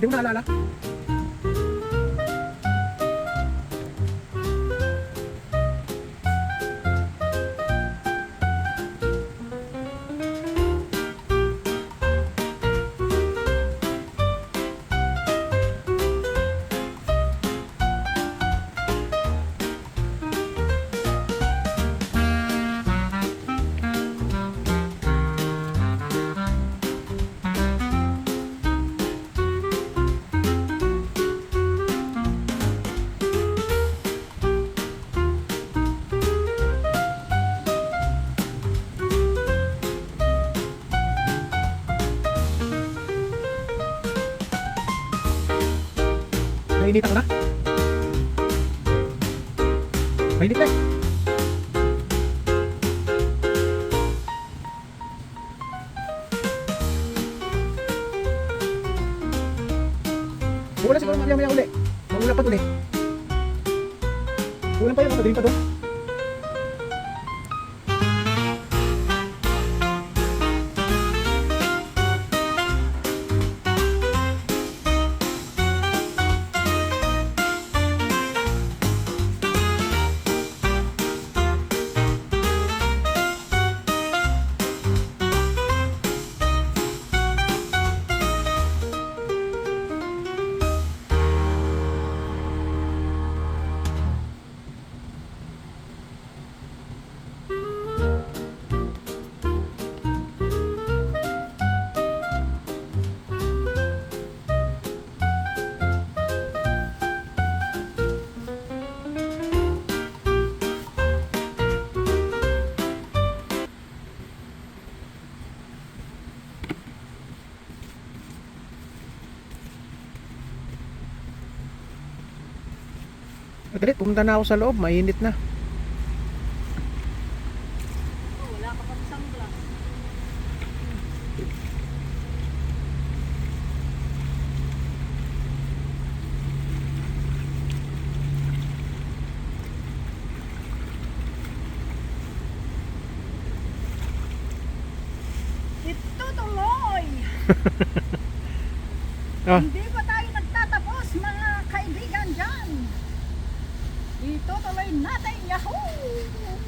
Hindi mo naalala? Nainitan ka na? Mainit na. Wala siguro mamaya maya uli. Maulan pa dun eh. Ulan pa yun, madaling pa dun. Dali, pumunta na ako sa loob, mainit na. Wala ka pang sunglass. Ito tuloy! Ah. Hindi Tutuloy natin! Yahoo!